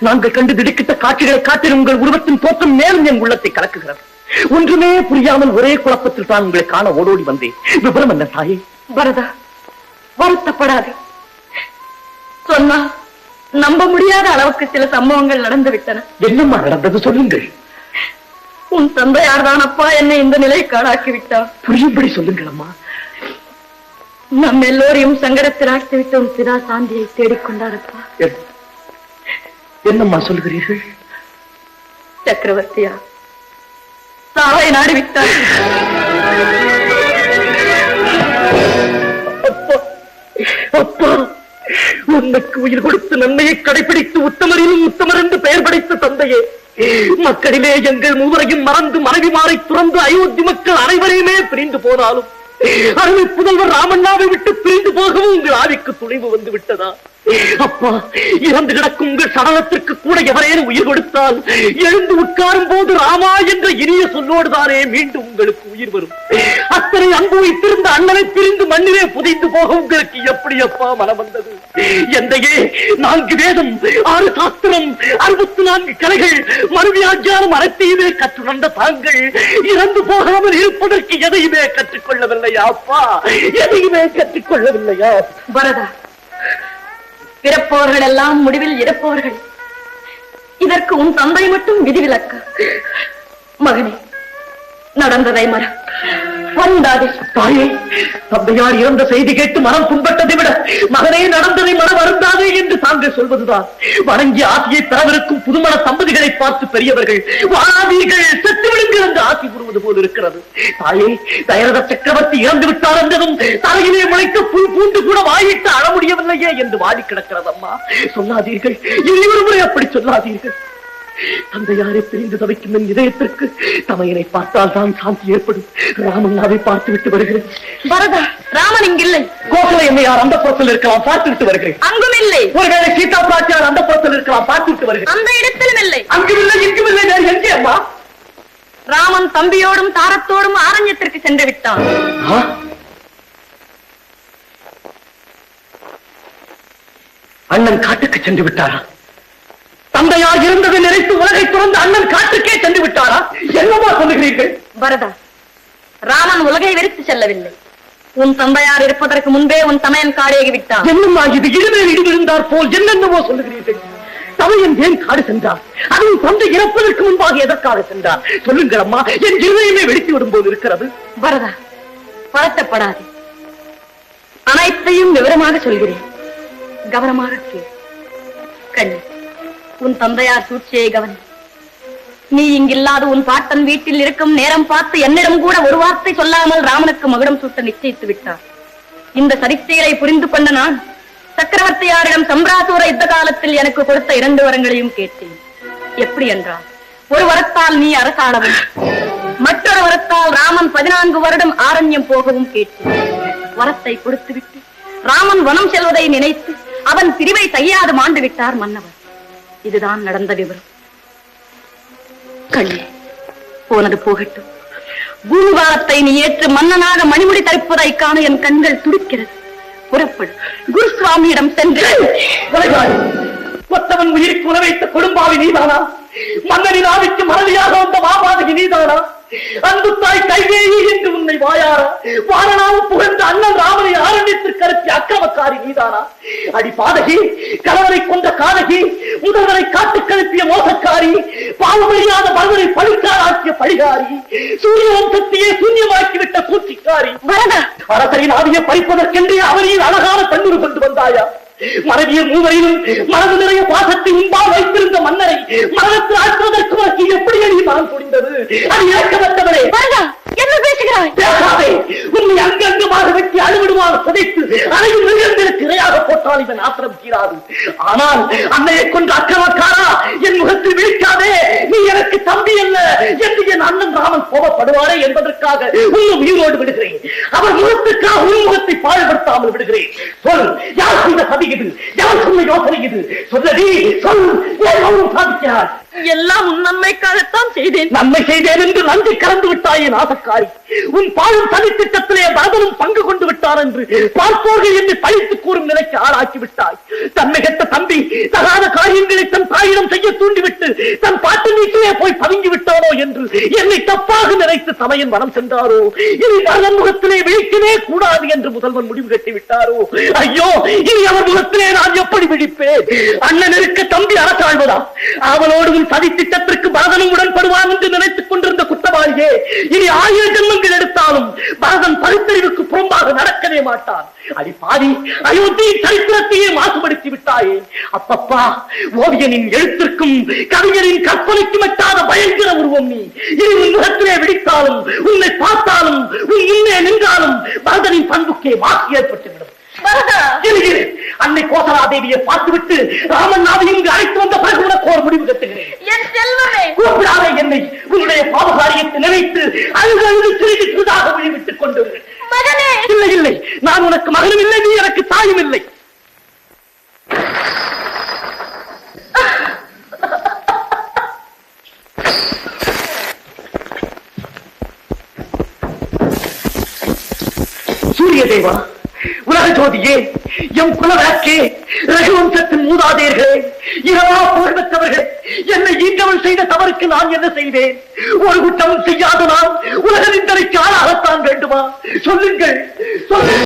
நாங்கள் கண்டு திடுக்கிட்ட காட்சிகளை காட்டிலும் உங்கள் உருவத்தின் தோற்றம் மேலும் என் உள்ளத்தை கலக்குகிறது. ஒன்றுமே புரியாமல் ஒரே குழப்பத்தில் தான் உங்களை காண ஓடோடி வந்தேன். விவரம் என்ன தாயே பரதா வருத்தப்படாதே. சொன்னா நம்ப முடியாத அளவுக்கு சில சம்பவங்கள் நடந்து விட்டன. என்னம்மா நடந்தது சொல்லுங்கள். உன் தந்தையார் தான் அப்பா என்னை இந்த நிலைக்கு ஆளாக்கி விட்டார். புரியும்படி சொல்லுங்கள் அம்மா நம் எல்லோரையும் சங்கடத்தில் ஆழ்த்திவிட்டு உன் பிதா சாந்தியை தேடிக்கொண்டாரப்பா. என்- என்னம்மா சொல்கிறீர்கள்? சக்கரவர்த்தியா சாவை நாடி விட்டார் அப்பா உன்னுக்கு உயிர் கொடுத்து நன்மையை கடைபிடித்து உத்தமரிலும் உத்தமர் என்று பெயர் படைத்த தந்தையே மக்களிலே எங்கள் மூவரையும் மறந்து மனைவி மாறி துறந்து அயோத்தி மக்கள் அனைவரையுமே பிரிந்து போனாலும் அருமை புதல்வர் ராமண்ணாவை விட்டு பிரிந்து போகவும் உங்கள் ஆவிக்கு துணிவு வந்து விட்டதா? அப்பா இறந்து கிடக்கும் உங்கள் சடலத்திற்கு கூட எவரேனும் உயிர் கொடுத்தால் எழுந்து உட்காரும் போது ராமா என்ற இனிய சொல்லோடுதானே மீண்டும் உங்களுக்கு உயிர் வரும். அத்தனை அன்பு வைத்திருந்த அண்ணனை பிரிந்து மண்ணிலே புதைந்து போக உங்களுக்கு எப்படி அப்பா மனம் வந்தது? எந்தையே நான்கு வேதம் ஆறு சாஸ்திரம் அறுபத்தி நான்கு கலைகள் மறுவியாக்கியானம் அனைத்தையுமே கற்றுணர்ந்த தாங்கள் இறந்து போகாமல் இருப்பதற்கு எதையுமே கற்றுக்கொள்ளவில்லையா அப்பா? எதையுமே கற்றுக்கொள்ளவில்லையா பரதா பிறப்பவர்கள் எல்லாம் முடிவில் இறப்பவர்கள். இதற்கு உன் தந்தை மட்டும் விதிவிலக்கு. மகனே நடந்ததை மற வருந்தாதே தாயே தந்தையார் இறந்த செய்தி கேட்டு மனம் புண்பட்டதை விட மகனே நடந்ததை மனம் வருந்தாதே என்று தாங்கள் சொல்வதுதான். வணங்கி ஆசியை பெறவிருக்கும் புதுமண தம்பதிகளை பார்த்து பெரியவர்கள் வாழாதீர்கள் செத்துவிடுங்கள் என்று ஆசி கூறுவது போல் இருக்கிறது. தாயே தயரத சக்கரவர்த்தி இறந்து விட்டார் என்றதும் தலையிலே முளைத்த புல் பூண்டு கூட வாயிட்டு அழ முடியவில்லையே என்று வாடி கிடக்கிறது அம்மா. சொல்லாதீர்கள். இனி ஒரு முறை அப்படி சொல்லாதீர்கள். தந்தையாரை பிரிந்து தவிக்கும் என் இதயத்திற்கு தமையனை பார்த்தால் தான் சாந்தி ஏற்படும். ராமண்ணாவை பார்த்து விட்டு வருகிறேன். பரதா ராமன் இங்கில்லை. கோசலை என்னையார் அந்த புறத்தில் இருக்கலாம் பார்த்து விட்டு வருகிறேன். அங்கும் இல்லை. ஒருவேளை சீதா பிராட்டியார் அந்த புறத்தில் இருக்கலாம் பார்த்து விட்டு வருகிறேன். அந்த இடத்திலும் இல்லை. அங்குமில்லை இங்குமில்லை வேறு எங்கே அம்மா? ராமன் தம்பியோடும் தாரத்தோடும் ஆரண்யத்திற்கு சென்று விட்டான்? அண்ணன் காட்டுக்கு சென்று விட்டாரா? நினைத்து உலகை துறந்து அண்ணன் காட்டுக்கே சென்று விட்டாரா? என்னமா சொல்லுகிறீர்கள்? பரதா ராமன் உலகை வெறுத்து செல்லவில்லை. உன் தந்தையார் இருப்பதற்கு முன்பே உன் தமையன் காடேகி விட்டான். என்னம்மா இது? இடுமேல் இடி விழுந்தார் போல் என்னென்னவோ சொல்லுகிறீர்கள்? தமையன் ஏன் காடு சென்றார்? அதுவும் தந்தை இறப்பதற்கு முன்பாக எதற்காக சென்றார்? சொல்லுங்கள் அம்மா என் இருதயமே வெடித்து விடும் போது இருக்கிறது. பரதா பதட்டப்படாதே அனைத்தையும் விவரமாக சொல்கிறேன். கவனமாக கண்ணி. உன் தந்தையார் சூழ்ச்சியை கவனி. நீ இங்கில்லாத உன் பாட்டன் வீட்டில் இருக்கும் நேரம் பார்த்து என்னிடம் கூட ஒரு வார்த்தை சொல்லாமல் ராமனுக்கு மகுடம் சூட்ட நிச்சயித்து விட்டார். இந்த சரித்திரை புரிந்து கொண்ட நான் சக்கரவர்த்தியாரிடம் சம்பிராசூர யுத்த காலத்தில் எனக்கு கொடுத்த இரண்டு வரங்களையும் கேட்டேன். எப்படி என்றால் ஒரு வரத்தால் நீ அரசாளவன் மற்றொரு வரத்தால் ராமன் பதினான்கு வருடம் ஆரண்யம் போகவும் கேட்டேன். வரத்தை கொடுத்துவிட்டு ராமன் வனம் செல்வதை நினைத்து அவன் பிரிவை தையாது மாண்டு விட்டார் மன்னவர் இதுதான் நடந்த விவரம். கண்ணே போனது போகட்டும். பூமிபாரத்தை நீ ஏற்று மன்னனாக மணிமுடி தரிப்பதை காண என் கண்கள் துடிக்கிறது. புறப்படு. குருசுவாமியிடம் சென்று. கொத்தவன் உயிருக்கு உணவைத்த கொடும்பாவி நீதானா? மன்னனின் ஆவிக்கு மறதியாக தாய் கைகேயி என்று உன்னை வாயாரா. வாரணாவும் புகழ்ந்த அண்ணன் ராமனை ஆரண்யத்திற்கு அனுப்பிய அக்கிரமக்காரி நீதானா? அடி பாதகி கணவரை கொண்ட காதகி முதல்வரை காட்டுக் கழுப்பிய மோசக்காரி பாவமறியாத மருதனை பழிக்காராக்கிய பழிகாரி சூரிய வம்சத்தையே சூன்யமாக்கிவிட்ட சூழ்ச்சிக்காரி வரதா அரசரின் ஆவியை பறிப்பதற்கென்றே அவரையும் அழகான தண்ணூர் கொண்டு வந்தாயா? மனைவியர் மூவரையும் மனது நிறைய பாசத்தை உன்பால் வைத்திருந்த மன்னரை மரணத்தில் ஆற்றுவதற்கு உனக்கு எப்படி அணி மனம் புரிந்தது அது இறக்கமற்றவரே என்ன பேசுகிறாய்? பேசாதே. உன்னை அங்கங்கமாக வெட்டி அழுவிடுவாக புதைத்து அனைவரும் மிருகங்களுக்கு இரையாக போட்டால் இவன் ஆத்திரம் தீராது. ஆனால் அன்னையை கொண்ட அக்கிரமக்காரா என் முகத்தில் விழிக்காதே. நீ எனக்கு தம்பி அல்ல. என்று என் அண்ணன் ராமன் கோபப்படுவாரே என்பதற்காக உன்னை உயிரோடு விடுகிறேன். அவர் முகத்துக்காக உன் முகத்தை பாழ்படுத்தாமல் விடுகிறேன். சொல் யார் செய்த சதி இது? யார் சொன்ன யோசனை இது? சொல்லடி சொல் ஏன் மௌனம் சாதிக்கிறார் எல்லாம் உன் நன்மைக்காகத்தான் செய்தேன். நன்மை செய்தேன் என்று நன்றி கலந்து விட்டாயே நாசக்காரி. உன் பாழும் சதித்திட்டத்திலே பரதனும் பங்கு கொண்டு விட்டார் என்று பார்ப்போர்கள் என்னை பழித்து கூறும் நிலைக்கு ஆளாக்கி விட்டாய். தன்மிகத்த தம்பி தகாத காரியங்களை தன் தாயிடம் செய்ய தூண்டிவிட்டு தன் பாட்டு வீட்டிலே போய் பதுங்கி விட்டானோ என்று என்னை தப்பாக நினைத்து சமையன் மனம் சென்றாரோ? இனி பரதன் முகத்திலே விழிக்கவே கூடாது என்று முதல்வன் முடிவு கட்டி விட்டாரோ? ஐயோ இனி அவர் முகத்திலே நான் எப்படி விழிப்பேன்? அண்ணன் இருக்க தம்பி அரசாழ்வதா? அவளோடு உன் சதி திட்டத்திற்கு பரதனும் உடன்படுவான் என்று நினைத்துக் கொண்டிருந்த குற்றவாளியே இனி ஆயிரம் ஜென்மங்கள் எடுத்தாலும் பரதன் பகுத்தறிவுக்கு புறம்பாக நடக்கவே மாட்டான். அடி பாதி அயோத்தியின் சரித்திரத்தையே மாசுபடுத்தி விட்டாயே. அப்பப்பா ஓவியனின் எழுத்திற்கும் கவிஞரின் கற்பனைக்கும் எட்டாத பயங்கர உருவம் நீ. இனி உன் முகத்திலே விழித்தாலும் உன்னை பார்த்தாலும் உன் முன்னே நின்றாலும் பரதனின் பண்புக்கே மாசு ஏற்பட்டுவிடும். அன்னை கோசலா தேவியை பார்த்துவிட்டு ராமன் நாவை இங்கு அழைத்து வந்த பிறகு உனக்கு ஒரு முடிவு கட்டுகிறேன். கூப்பிடாத என்னை உன்னுடைய பாவகாரியத்தை நினைத்து அழுது அழுது சிறிது சிறிதாக விழிவிட்டுக் கொண்டு மகனே இல்லை இல்லை நான் உனக்கு மகனும் இல்லை நீ எனக்கு தாயும் இல்லை சூரிய தேவா உலக ஜோதியே எம் குலவிளக்கே ரகுவம்சத்தின் மூதாதையர்களே இரவா புகழ்பெற்றவர்கள் என்னை ஈண்டவள் செய்த தவறுக்கு நான் என்ன செய்தேன் ஒரு குற்றமும் செய்யாத நான் உலக நிந்தனைக்கு ஆளாகத்தான் வேண்டுமா? சொல்லுங்கள் சொல்லுங்கள்.